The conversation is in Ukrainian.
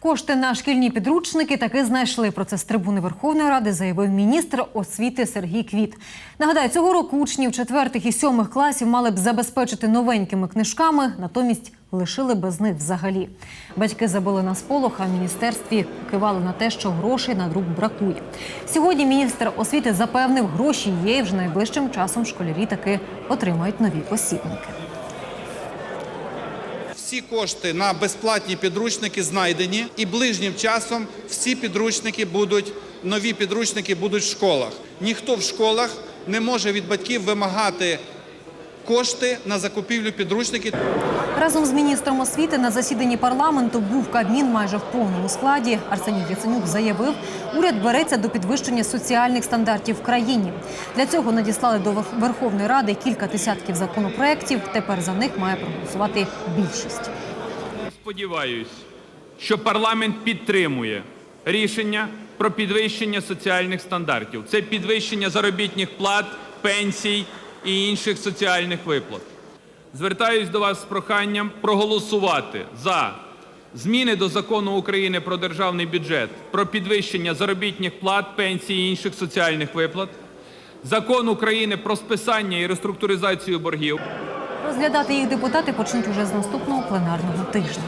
Кошти на шкільні підручники таки знайшли. Про це з трибуни Верховної Ради заявив міністр освіти Сергій Квіт. Нагадаю, цього року учнів четвертих і сьомих класів мали б забезпечити новенькими книжками, натомість лишили без них взагалі. Батьки забили на сполох, а в міністерстві кивали на те, що грошей на друк бракує. Сьогодні міністр освіти запевнив, гроші є, і вже найближчим часом школярі таки отримають нові посібники. Всі кошти на безплатні підручники знайдені, і ближнім часом всі підручники будуть, нові підручники будуть в школах. Ніхто в школах не може від батьків вимагати кошти на закупівлю підручників. Разом з міністром освіти на засіданні парламенту був Кабмін майже в повному складі. Арсеній Яценюк заявив, уряд береться до підвищення соціальних стандартів в країні. Для цього надіслали до Верховної Ради кілька десятків законопроєктів. Тепер за них має проголосувати більшість. Сподіваюсь, що парламент підтримує рішення про підвищення соціальних стандартів. Це підвищення заробітних плат, пенсій і інших соціальних виплат. Звертаюсь до вас з проханням проголосувати за зміни до закону України про державний бюджет, про підвищення заробітних плат, пенсій і інших соціальних виплат, закон України про списання і реструктуризацію боргів. Розглядати їх депутати почнуть уже з наступного пленарного тижня.